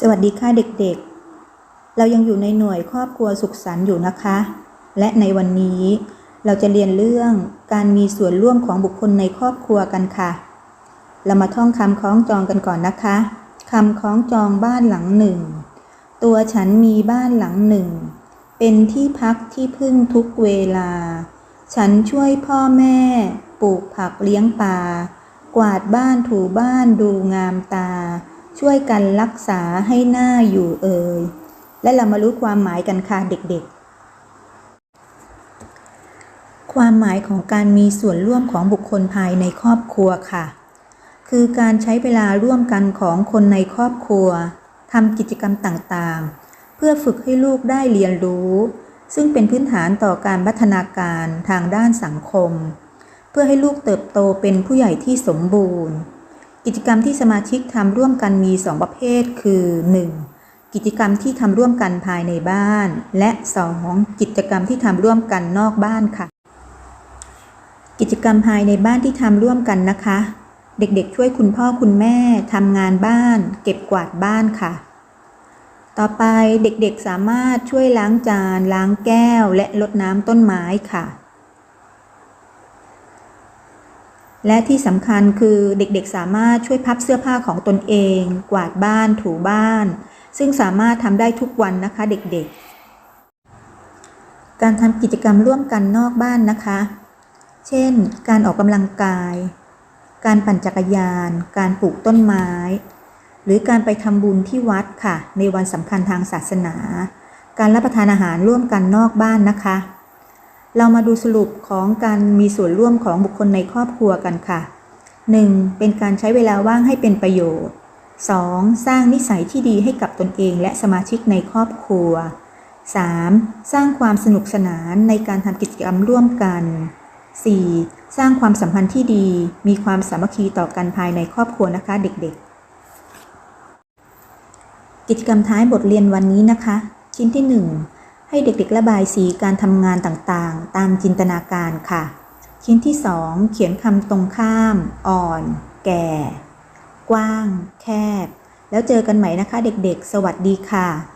สวัสดีค่ะเด็กๆ เรายังอยู่ในหน่วยครอบครัวสุขสันต์อยู่นะคะ และในวันนี้เราจะเรียนเรื่องการมีส่วนร่วมของบุคคลในครอบครัวกันค่ะ เรามาท่องคำคล้องจองกันก่อนนะคะคำคล้องจองบ้านหลังหนึ่ง ตัวฉันมีบ้านหลังหนึ่ง เป็นที่พักที่พึ่งทุกเวลา ฉันช่วยพ่อแม่ ปลูกผักเลี้ยงปลากวาดบ้านถูบ้านดูงามตา ช่วยกันรักษาให้หน้าอยู่เอ่ย และเรามารู้ความหมายกันค่ะเด็กๆ ความหมายของการมีส่วนร่วมของบุคคลภายในครอบครัวค่ะ คือการใช้เวลาร่วมกันของคนในครอบครัวทำกิจกรรมต่างๆ เพื่อฝึกให้ลูกได้เรียนรู้ ซึ่งเป็นพื้นฐานต่อการพัฒนาการทางด้านสังคม เพื่อให้ลูกเติบโตเป็นผู้ใหญ่ที่สมบูรณ์ กิจกรรมที่สมาชิกทำร่วมกันมี 2 ประเภทคือ 1. กิจกรรมที่ทำร่วมกันภายในบ้าน และ 2. กิจกรรมที่ทำร่วมกันนอกบ้านค่ะ กิจกรรมภายในบ้านที่ทำร่วมกันนะคะ เด็กๆ ช่วยคุณพ่อคุณแม่ทำงานบ้าน เก็บกวาดบ้านค่ะ ต่อไปเด็กๆสามารถช่วยล้างจาน ล้างแก้ว และรดน้ำต้นไม้ค่ะ และที่สำคัญคือเด็กๆสามารถช่วยพับเสื้อผ้าของตนเอง กวาดบ้านถูบ้าน ซึ่งสามารถทำได้ทุกวันนะคะเด็กๆ การทำกิจกรรมร่วมกันนอกบ้านนะคะ เช่น การออกกำลังกาย การปั่นจักรยาน การปลูกต้นไม้ หรือการไปทำบุญที่วัดค่ะ ในวันสำคัญทางศาสนา การรับประทานอาหารร่วมกันนอกบ้านนะคะ เรามาดูสรุปของการมีส่วนร่วมของบุคคลในครอบครัวกันค่ะ 1. เป็นการใช้เวลาว่างให้เป็นประโยชน์ 2. สร้างนิสัยที่ดีให้กับตนเองและสมาชิกในครอบครัว 3. สร้างความสนุกสนานในการทำกิจกรรมร่วมกัน 4. สร้างความสัมพันธ์ที่ดี มีความสามัคคีต่อกันภายในครอบครัวนะคะเด็กๆ กิจกรรมท้ายบทเรียนวันนี้นะคะ ชิ้นที่ 1 ให้เด็กๆระบายสีการทำงานต่างๆ ตามจินตนาการค่ะ ชิ้นที่ 2 เขียนคำตรงข้าม อ่อน แก่ กว้าง แคบ แล้วเจอกันใหม่นะคะเด็กๆ สวัสดีค่ะ